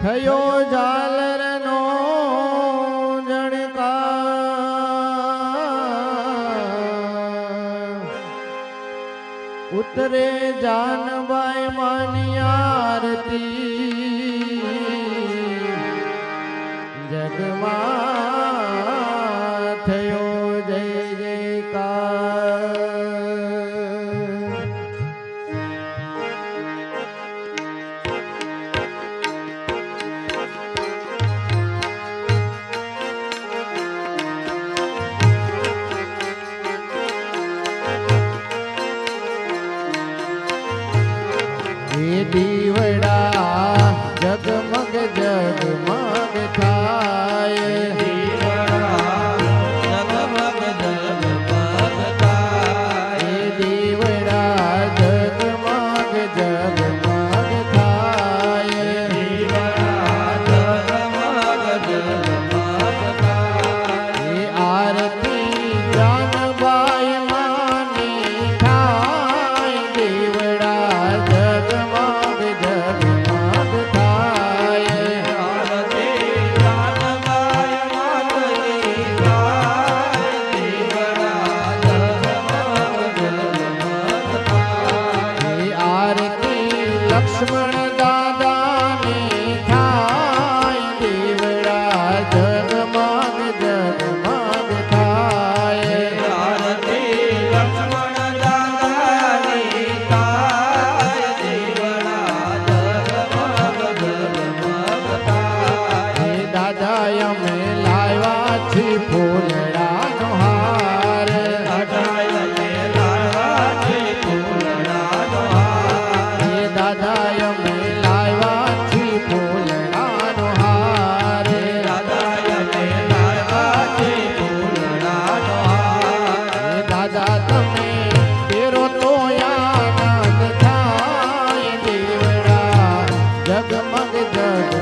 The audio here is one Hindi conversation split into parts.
થયો ઝાલર નો ઉતરે જાનબાઈ માની આરતી. જગમાં आत्मा Dada Madhe Dada.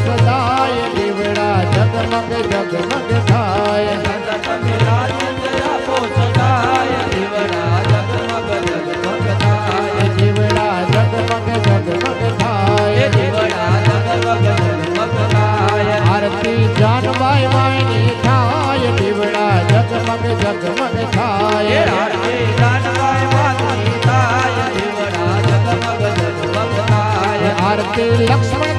सदाय दिवड़ा जगमग जगमग थाय दिवड़ा जगमग जगमग थाय आरती जान बाय वाणी थाय दिवड़ा जगमग जगमग थाय आरती जान बाय वाणी थाय दिवड़ा जगमग जगमग थाय आरती लक्ष्मण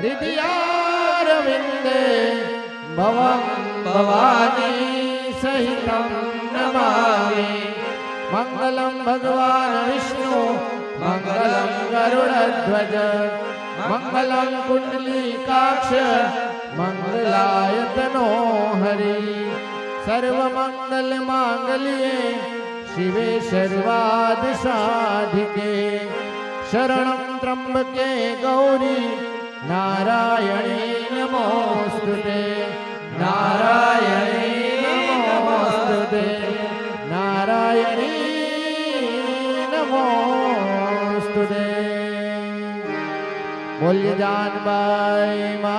हृदयारविन्दे भवं भवानी सहितं नमामि। मङ्गलं भगवान् विष्णु, मङ्गलं गरुडध्वज, मङ्गलं कुण्डलीकाक्ष, मङ्गलायतनो हरि। सर्वमङ्गलमाङ्गल्ये शिवे सर्वादिसाधिके शरणं त्र्यम्बके गौरी नारायणे नमोस्तुते नारायणी नारायणे नारायणी ते नारायणे नमोऽस्तु ते बोलिए जानबाई माँ